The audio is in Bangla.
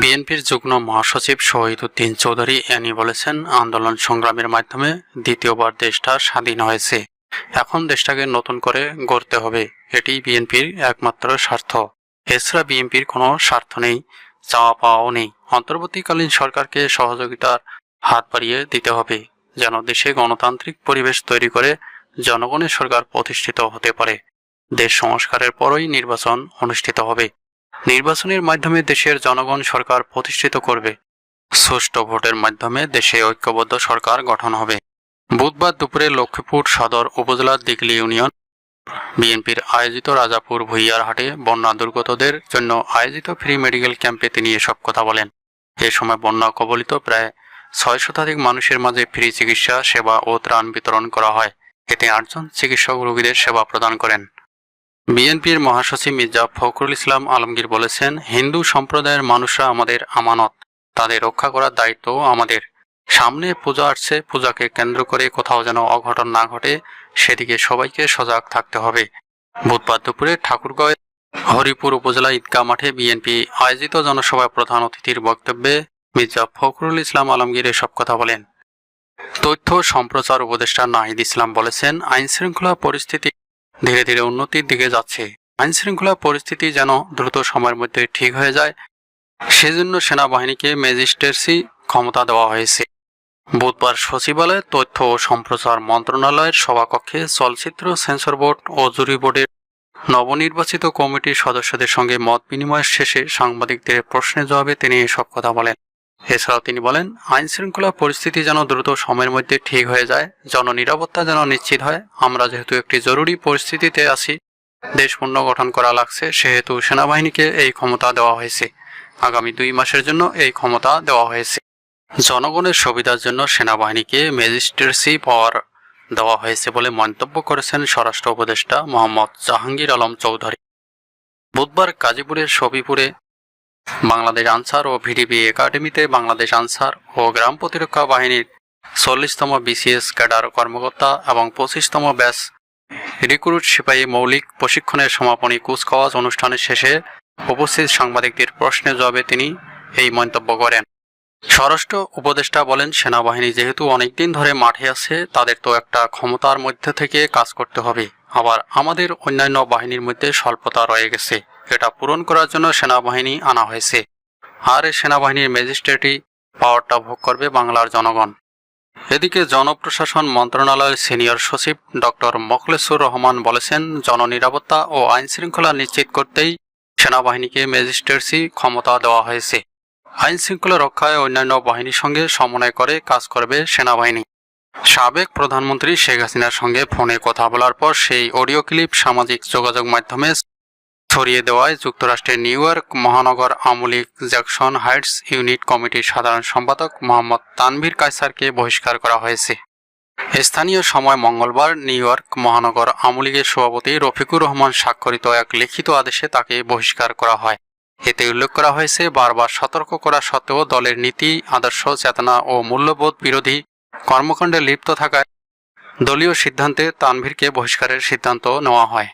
বিএনপির যুগ্ম মহাসচিব শহীদ উদ্দিন চৌধুরী এনি বলেছেন, আন্দোলন সংগ্রামের মাধ্যমে দ্বিতীয়বার দেশটা স্বাধীন হয়েছে। এখন দেশটাকে নতুন করে গড়তে হবে। এটি বিএনপির একমাত্র স্বার্থ। এছাড়া বিএনপির কোনো স্বার্থ নেই চাওয়া পাওয়াও নেই। অন্তর্বর্তীকালীন সরকারকে সহযোগিতার হাত বাড়িয়ে দিতে হবে, যেন দেশে গণতান্ত্রিক পরিবেশ তৈরি করে জনগণের সরকার প্রতিষ্ঠিত হতে পারে। দেশ সংস্কারের পরই নির্বাচন অনুষ্ঠিত হবে। নির্বাচনের মাধ্যমে দেশের জনগণ সরকার প্রতিষ্ঠিত করবে। সুষ্ঠু ভোটের মাধ্যমে দেশে ঐক্যবদ্ধ সরকার গঠন হবে। বুধবার দুপুরে লক্ষ্মীপুর সদর উপজেলার দিগলি ইউনিয়ন বিএনপির আয়োজিত রাজাপুর ভুইয়ার হাটে বন্যা দুর্গতদের জন্য আয়োজিত ফ্রি মেডিকেল ক্যাম্পে তিনি এসব কথা বলেন। এ সময় বন্যা কবলিত প্রায় ছয় শতাধিক মানুষের মাঝে ফ্রি চিকিৎসা, সেবা ও ত্রাণ বিতরণ করা হয়। এতে আটজন চিকিৎসক রোগীদের সেবা প্রদান করেন। বিএনপির মহাসচিব মির্জা ফখরুল ইসলাম আলমগীর বলেছেন, হিন্দু সম্প্রদায়ের মানুষরা আমাদের আমানত। তাদের রক্ষা করার দায়িত্ব আমাদের। সামনে পূজা আসছে, পূজাকে কেন্দ্র করে কোথাও যেন অঘটন না ঘটে, সেদিকে সবাইকে সজাগ থাকতে হবে। বুধবার দুপুরে ঠাকুরগাঁও হরিপুর উপজেলা ঈদগাহ মাঠে বিএনপি আয়োজিত জনসভায় প্রধান অতিথির বক্তব্যে মির্জা ফখরুল ইসলাম আলমগীর এসব কথা বলেন। তথ্য সম্প্রচার উপদেষ্টা নাহিদ ইসলাম বলেছেন, আইনশৃঙ্খলা পরিস্থিতি ধীরে ধীরে উন্নতির দিকে যাচ্ছে। আইন শৃঙ্খলা পরিস্থিতি যেন দ্রুত সময়ের মধ্যে ঠিক হয়ে যায়, সেজন্য সেনাবাহিনীকে ম্যাজিস্ট্রেসি ক্ষমতা দেওয়া হয়েছে। বুধবার সচিবালয়ে তথ্য ও সম্প্রচার মন্ত্রণালয়ের সভাকক্ষে চলচ্চিত্র, সেন্সর বোর্ড ও জুরি বোর্ডের নবনির্বাচিত কমিটির সদস্যদের সঙ্গে মত বিনিময়ের শেষে সাংবাদিকদের প্রশ্নের জবাবে তিনি এসব কথা বলেন। এছাড়াও তিনি বলেন আইন শৃঙ্খলা পরিস্থিতি যেন দ্রুত সময়ের মধ্যে ঠিক হয়ে যায়, জননিরাপত্তা যেন নিশ্চিত হয়, আমরা যেহেতু একটি জরুরি পরিস্থিতিতে আছি, দেশ পুনর্গঠন করা লাগছে, সেহেতু সেনাবাহিনীকে এই ক্ষমতা দেওয়া হয়েছে। আগামী দুই মাসের জন্য এই ক্ষমতা দেওয়া হয়েছে। জনগণের সুবিধার জন্য সেনাবাহিনীকে ম্যাজিস্ট্রেসি পাওয়ার দেওয়া হয়েছে বলে মন্তব্য করেছেন স্বরাষ্ট্র উপদেষ্টা মোহাম্মদ জাহাঙ্গীর আলম চৌধুরী। বুধবার গাজীপুরের সবিপুরে বাংলাদেশ আনসার ও ভিডিপি একাডেমিতে বাংলাদেশ আনসার ও গ্রাম প্রতিরক্ষা বাহিনীর চল্লিশতম বিসিএস ক্যাডার কর্মকর্তা এবং পঁচিশতম ব্যাস রিক্রুট সিপাহী মৌলিক প্রশিক্ষণের সমাপনী কুচকাওয়াজ অনুষ্ঠানের শেষে উপস্থিত সাংবাদিকদের প্রশ্নের জবাবে তিনি এই মন্তব্য করেন। স্বরাষ্ট্র উপদেষ্টা বলেন, সেনাবাহিনী যেহেতু অনেকদিন ধরে মাঠে আছে, তাদের তো একটা ক্ষমতার মধ্যে থেকে কাজ করতে হবে। আবার আমাদের অন্যান্য বাহিনীর মধ্যে স্বল্পতা রয়ে গেছে। এটা পূরণ করার জন্য সেনাবাহিনী আনা হয়েছে। আর এই সেনাবাহিনীর ম্যাজিস্ট্রেটই পাওয়ারটা ভোগ করবে বাংলার জনগণ। এদিকে জনপ্রশাসন মন্ত্রণালয়ের সিনিয়র সচিব ডক্টর মোখলেসুর রহমান বলেছেন, জননিরাপত্তা ও আইন শৃঙ্খলা নিশ্চিত করতেই সেনাবাহিনীকে ম্যাজিস্ট্রেটসি ক্ষমতা দেওয়া হয়েছে। আইন শৃঙ্খলা রক্ষায় অন্যান্য বাহিনীর সঙ্গে সমন্বয় করে কাজ করবে সেনাবাহিনী। সাবেক প্রধানমন্ত্রী শেখ হাসিনার সঙ্গে ফোনে কথা বলার পর সেই অডিও ক্লিপ সামাজিক যোগাযোগ মাধ্যমে ছড়িয়ে দেওয়ায় যুক্তরাষ্ট্রের নিউ ইয়র্ক মহানগর আমলিক জ্যাকসন হাইটস ইউনিট কমিটির সাধারণ সম্পাদক মোহাম্মদ তানভীর কায়সারকে বহিষ্কার করা হয়েছে। স্থানীয় সময় মঙ্গলবার নিউ ইয়র্ক মহানগর আমলিগের সভাপতি রফিকুর রহমান স্বাক্ষরিত এক লিখিত আদেশে তাকে বহিষ্কার করা হয়। এতে উল্লেখ করা হয়েছে, বারবার সতর্ক করা সত্ত্বেও দলের নীতি, আদর্শ, চেতনা ও মূল্যবোধ বিরোধী কর্মকাণ্ডে লিপ্ত থাকায় দলীয় সিদ্ধান্তে তানভীরকে বহিষ্কারের সিদ্ধান্ত নেওয়া হয়।